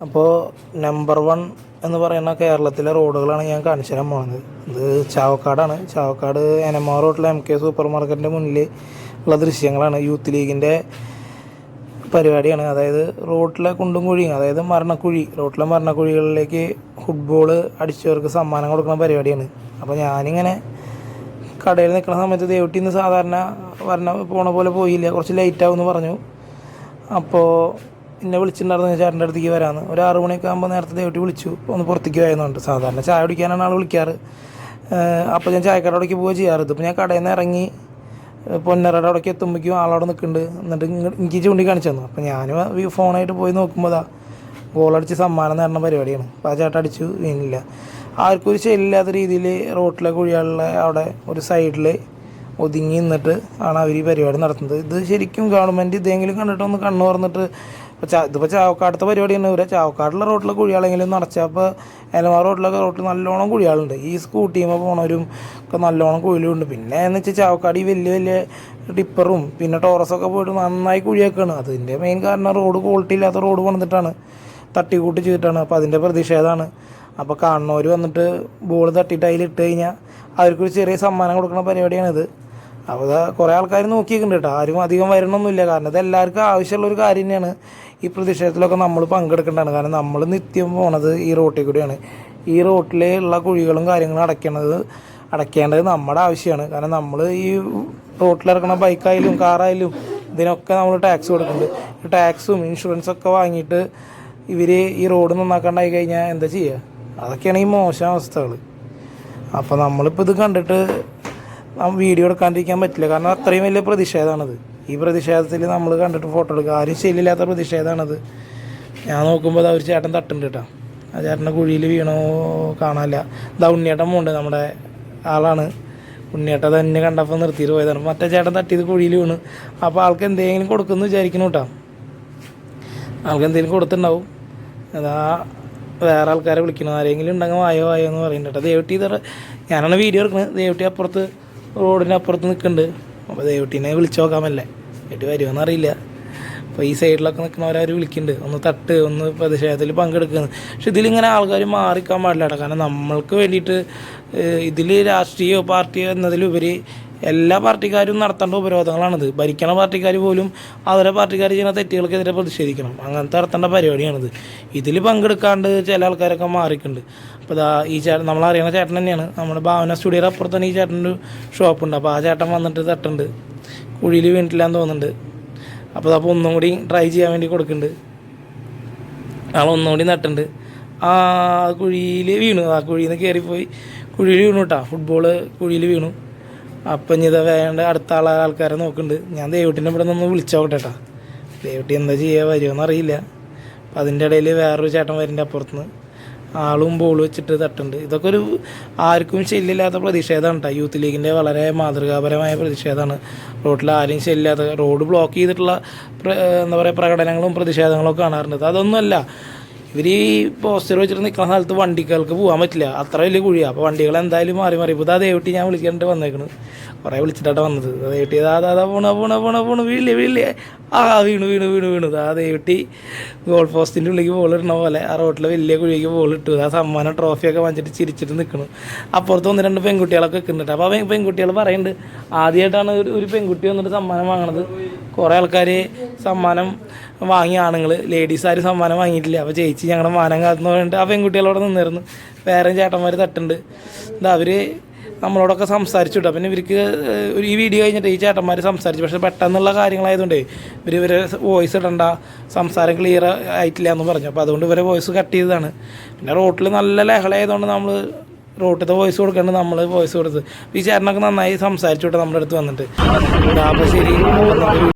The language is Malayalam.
അപ്പോൾ നമ്പർ വൺ എന്ന് പറയുന്ന കേരളത്തിലെ റോഡുകളാണ് ഞാൻ കാണിച്ചു തരാൻ പോകുന്നത്. ഇത് ചാവക്കാടാണ്. ചാവക്കാട് എനമാർ റോഡിലെ എം കെ സൂപ്പർ മാർക്കറ്റിന്റെ മുന്നിൽ ഉള്ള ദൃശ്യങ്ങളാണ്. യൂത്ത് ലീഗിന്റെ പരിപാടിയാണ്. അതായത് റോഡിലെ കുണ്ടും കുഴിയും അതായത് മരണക്കുഴി റോട്ടിലെ മരണക്കുഴികളിലേക്ക് ഫുട്ബോൾ അടിച്ചവർക്ക് സമ്മാനം കൊടുക്കുന്ന പരിപാടിയാണ്. അപ്പോൾ ഞാനിങ്ങനെ കടയിൽ നിൽക്കുന്ന സമയത്ത് ദേവട്ടി ഇന്ന് സാധാരണ വരണ പോണ പോലെ പോയില്ല. കുറച്ച് ലേറ്റ് ആവും എന്ന് പറഞ്ഞു. അപ്പോൾ എന്നെ വിളിച്ചിട്ടുണ്ടായിരുന്നു ചേട്ടന്റെ അടുത്തേക്ക് വരാമെന്ന് ഒരു ആറു മണിയൊക്കെ ആകുമ്പോൾ നേരത്തെ ദേവട്ടി വിളിച്ചു. ഒന്ന് പുറത്തേക്ക് വരുന്നുണ്ട് സാധാരണ ചായ കുടിക്കാനാണ് ആൾ വിളിക്കാറ്. അപ്പോൾ ഞാൻ ചായക്കടയിലേക്ക് പോവുക ചെയ്യാറ്. ഇതിപ്പോൾ ഞാൻ കടയിൽ നിന്ന് ഇറങ്ങി പൊന്നറയുടെ അവിടേക്ക് എത്തുമ്പോഴേക്കും ആളവിടെ നിൽക്കുന്നുണ്ട്. എന്നിട്ട് ഇങ്ങ- എനിക്ക് ചൂണ്ടി കാണിച്ചു തന്നു അപ്പോൾ ഞാൻ ഫോണായിട്ട് പോയി നോക്കുമ്പോൾ അതാ ഗോളടിച്ച് സമ്മാനം നേടുന്ന പരിപാടിയാണ്. അപ്പോൾ ആ ചേട്ടൻ അടിച്ചു. വീണില്ല ആർക്കും ഒരു ശരിയില്ലാത്ത രീതിയിൽ റോട്ടിലെ കുഴികളിലെ അവിടെ ഒരു സൈഡിൽ ഒതുങ്ങി നിന്നിട്ട് ആണ് അവർ ഈ പരിപാടി നടത്തുന്നത്. ഇത് ശരിക്കും ഗവൺമെന്റ് ഇതെങ്കിലും കണ്ടിട്ടൊന്ന് കണ്ണു തുറന്നിട്ട് ഇപ്പോൾ ചാ ഇതിപ്പോൾ ചാവക്കാടത്തെ പരിപാടിയാണ്. ഇവരെ ചാവക്കാടുള്ള റോട്ടിലെ കുഴികളെങ്കിലും നടച്ചപ്പോൾ എലമാർ റോഡിലൊക്കെ റോട്ടിൽ നല്ലോണം കുഴിയാളുണ്ട്. ഈ സ്കൂട്ടിയുമ്പോൾ പോണവരും ഒക്കെ നല്ലോണം കുഴിലുണ്ട് പിന്നെ എന്ന് വെച്ചാൽ ചാവക്കാട് ഈ വലിയ വലിയ ടിപ്പറും പിന്നെ ടോറസൊക്കെ പോയിട്ട് നന്നായി കുഴിയൊക്കെയാണ് അതിന്റെ മെയിൻ കാരണം റോഡ് ക്വാളിറ്റി ഇല്ലാത്ത റോഡ് പണിതിട്ടാണ്. തട്ടിക്കൂട്ടി ചെയ്തിട്ടാണ്. അപ്പോൾ അതിന്റെ പ്രതിഷേധമാണ് അപ്പോൾ കാണുന്നവർ വന്നിട്ട് ബോൾ തട്ടിയിട്ട് അതിലിട്ട് കഴിഞ്ഞാൽ അവർക്കൊരു ചെറിയ സമ്മാനം കൊടുക്കുന്ന പരിപാടിയാണിത്. അപ്പോൾ ഇതാ കുറേ ആൾക്കാർ നോക്കിയിട്ടുണ്ട് കേട്ടോ. ആരും അധികം വരണമൊന്നുമില്ല കാരണം ഇത് എല്ലാവർക്കും ആവശ്യമുള്ള ഒരു കാര്യം തന്നെയാണ്. ഈ പ്രതിഷേധത്തിലൊക്കെ നമ്മൾ പങ്കെടുക്കേണ്ടതാണ്. കാരണം നമ്മൾ നിത്യം പോണത് ഈ റോട്ടിൽ കൂടിയാണ്. ഈ റോട്ടിലുള്ള കുഴികളും കാര്യങ്ങളും അടയ്ക്കണത് അടയ്ക്കേണ്ടത് നമ്മുടെ ആവശ്യമാണ്. കാരണം നമ്മൾ ഈ റോട്ടിലിറക്കണ ബൈക്കായാലും കാറായാലും ഇതിനൊക്കെ നമ്മൾ ടാക്സ് കൊടുക്കുന്നുണ്ട്. ടാക്സും ഇൻഷുറൻസും ഒക്കെ വാങ്ങിയിട്ട് ഇവർ ഈ റോഡ് നന്നാക്കാണ്ടായി കഴിഞ്ഞാൽ എന്താ ചെയ്യുക അതൊക്കെയാണ് ഈ മോശം അവസ്ഥകൾ അപ്പോൾ നമ്മളിപ്പോൾ ഇത് കണ്ടിട്ട് വീഡിയോ എടുക്കാണ്ടിരിക്കാൻ പറ്റില്ല. കാരണം അത്രയും വലിയ പ്രതിഷേധമാണത്. ഈ പ്രതിഷേധത്തിൽ നമ്മൾ കണ്ടിട്ട് ഫോട്ടോ എടുക്കുക. ആരും ശരിയില്ലാത്ത പ്രതിഷേധമാണത്. ഞാൻ നോക്കുമ്പോൾ അത് അവർ ചേട്ടൻ തട്ടുണ്ട് കേട്ടോ ആ ചേട്ടന്റെ കുഴിയിൽ വീണോ കാണാനില്ല. ഇതാ ഉണ്ണിയേട്ടൻ പോണ്ട് നമ്മുടെ ആളാണ്. ഉണ്ണിയേട്ടൻ തന്നെ കണ്ടപ്പോൾ നിർത്തിയിട്ട് പോയതാണ്. മറ്റേ ചേട്ടൻ തട്ടിയത് കുഴിയിൽ വീണ്. അപ്പോൾ ആൾക്ക് എന്തെങ്കിലും കൊടുക്കുമെന്ന് വിചാരിക്കുന്നു കേട്ടോ ആൾക്ക് എന്തെങ്കിലും കൊടുത്തിട്ടുണ്ടാവും. അതാ വേറെ ആൾക്കാരെ വിളിക്കണം ആരെങ്കിലും ഉണ്ടെങ്കിൽ വായോ വായോ എന്ന് പറയുന്നുണ്ട് കേട്ടോ ദേവട്ടി ഇതറ ഞാനാണ് വീഡിയോ എടുക്കുന്നത് ദേവട്ടി അപ്പുറത്ത് റോഡിന്റെ അപ്പുറത്ത് നിൽക്കുന്നുണ്ട് അപ്പോൾ ദേവട്ടീനെ വിളിച്ചു നോക്കാമല്ലേ വീട്ടിൽ വരുമെന്ന് അറിയില്ല. അപ്പോൾ ഈ സൈഡിലൊക്കെ നിൽക്കുന്നവരവർ വിളിക്കുന്നുണ്ട് ഒന്ന് തട്ട് ഒന്ന് പ്രതിഷേധത്തിൽ പങ്കെടുക്കുന്നത് പക്ഷെ ഇതിലിങ്ങനെ ആൾക്കാർ മാറിക്കാൻ പാടില്ല കാരണം നമ്മൾക്ക് വേണ്ടിയിട്ട് ഇതിൽ രാഷ്ട്രീയമോ പാർട്ടിയോ എന്നതിലുപരി എല്ലാ പാർട്ടിക്കാരും നടത്തേണ്ട ഉപരോധങ്ങളാണിത്. ഭരിക്കണ പാർട്ടിക്കാർ പോലും അവരെ പാർട്ടിക്കാർ ചെയ്യുന്ന തെറ്റുകൾക്കെതിരെ പ്രതിഷേധിക്കണം. അങ്ങനത്തെ നടത്തേണ്ട പരിപാടിയാണിത്. ഇതിൽ പങ്കെടുക്കാണ്ട് ചില ആൾക്കാരൊക്കെ മാറിക്കുന്നുണ്ട് അപ്പോൾ ഇതാ ഈ ചേട്ടൻ നമ്മളറിയണ ചേട്ടൻ തന്നെയാണ്. നമ്മുടെ ഭാവന സ്റ്റുഡിയോയുടെ അപ്പുറത്ത് തന്നെ ഈ ചേട്ടന്റെ ഷോപ്പുണ്ട് അപ്പോൾ ആ ചേട്ടൻ വന്നിട്ട് തട്ടുണ്ട്. കുഴിയിൽ വീണിട്ടില്ലാന്ന് തോന്നുന്നുണ്ട്. അപ്പോൾ അപ്പോൾ ഒന്നും കൂടി ട്രൈ ചെയ്യാൻ വേണ്ടി കൊടുക്കുന്നുണ്ട്. ആൾ ഒന്നുകൂടി നട്ടുണ്ട് ആ കുഴിയിൽ വീണു. ആ കുഴിയിൽ നിന്ന് കയറിപ്പോയി കുഴിയിൽ വീണു കേട്ടോ ഫുട്ബോൾ കുഴിയിൽ വീണു. അപ്പം ഇനി ഇത് വേണ്ട അടുത്ത ആളെ ആൾക്കാരെ നോക്കുന്നുണ്ട്. ഞാൻ ദേവട്ടിന്റെ ഇവിടെ നിന്ന് വിളിച്ചോട്ടെ കേട്ടോ ദേവട്ടി എന്താ ചെയ്യുക വരുമോ അറിയില്ല. അപ്പം അതിന്റെ ഇടയിൽ വേറൊരു ചേട്ടൻ വരുന്നുണ്ട് അപ്പുറത്തുനിന്ന്. ആളും ബോൾ വെച്ചിട്ട് തട്ടുണ്ട്. ഇതൊക്കെ ഒരു ആർക്കും ശല്യമില്ലാത്ത പ്രതിഷേധമാണ് കേട്ടോ യൂത്ത് ലീഗിന്റെ വളരെ മാതൃകാപരമായ പ്രതിഷേധമാണ്. റോഡിൽ ആരും ശല്യമില്ലാത്ത റോഡ് ബ്ലോക്ക് ചെയ്തിട്ടുള്ള എന്താ പറയുക പ്രകടനങ്ങളും പ്രതിഷേധങ്ങളും കാണാറുണ്ട്. അതൊന്നുമല്ല. ഇവർ ഈ പോസ്റ്റർ വെച്ചിട്ട് നിൽക്കുന്ന സ്ഥലത്ത് വണ്ടികൾക്ക് പോകാൻ പറ്റില്ല. അത്ര വലിയ കുഴിയാണ് അപ്പോൾ വണ്ടികൾ എന്തായാലും മാറി മാറി. ഇപ്പോൾ ദേവട്ടി ഞാൻ വിളിക്കാണ്ട് വന്നേക്കണ്. കുറേ വിളിച്ചിട്ടാണ് വന്നത്. ദേവട്ടി അതാ അതാ പോണ പോണ പോണ പോണ. വീഴില്ലേ വീഴില്ലേ? ആ വീണു വീണു വീണു വീണു. ആ ദേവട്ടി ഗോൾ പോസ്റ്റിന്റെ ഉള്ളിലേക്ക് ബോൾ ഇടണ പോലെ ആ റോട്ടിലെ വലിയ കുഴിക്ക് ബോൾ ഇട്ടു. ആ സമ്മാനം ട്രോഫിയൊക്കെ വാങ്ങിച്ചിട്ട് ചിരിച്ചിട്ട് നിൽക്കണം അപ്പുറത്ത് ഒന്ന് രണ്ട് പെൺകുട്ടികളൊക്കെ നിൽക്കുന്നുണ്ട് അപ്പോൾ ആ പെൺകുട്ടികൾ പറയുന്നുണ്ട് ആദ്യമായിട്ടാണ് ഒരു പെൺകുട്ടി വന്നിട്ട് സമ്മാനം വാങ്ങണത്. കുറേ ആൾക്കാർ സമ്മാനം വാങ്ങിയ ആണുങ്ങൾ ലേഡീസ് ആര് സമ്മാനം വാങ്ങിയിട്ടില്ല. അപ്പോൾ ചേച്ചി ഞങ്ങളുടെ മാനം കാത്തുന്ന പറഞ്ഞിട്ട് ആ പെൺകുട്ടികളോട് നിന്നിരുന്നു. വേറെ ചേട്ടന്മാർ തട്ടുണ്ട്. എന്താ അവർ നമ്മളോടൊക്കെ സംസാരിച്ചു കേട്ടോ പിന്നെ ഇവർക്ക് ഒരു ഈ വീഡിയോ കഴിഞ്ഞിട്ട് ഈ ചേട്ടന്മാർ സംസാരിച്ചു. പക്ഷേ പെട്ടെന്നുള്ള കാര്യങ്ങളായതുകൊണ്ട് ഇവർ ഇവരെ വോയിസ് ഇടണ്ട. സംസാരം ക്ലിയർ ആയിട്ടില്ല എന്ന് പറഞ്ഞു. അപ്പോൾ അതുകൊണ്ട് ഇവരെ വോയിസ് കട്ട് ചെയ്തതാണ്. പിന്നെ റോട്ടിൽ നല്ല ലഹളയായതുകൊണ്ട് നമ്മൾ റോട്ടിലത്തെ വോയിസ് കൊടുക്കേണ്ട നമ്മൾ വോയിസ് കൊടുത്ത് ഈ ചേട്ടനൊക്കെ നന്നായി സംസാരിച്ചു കേട്ടോ നമ്മുടെ അടുത്ത് വന്നിട്ട്. അപ്പോൾ ശരി.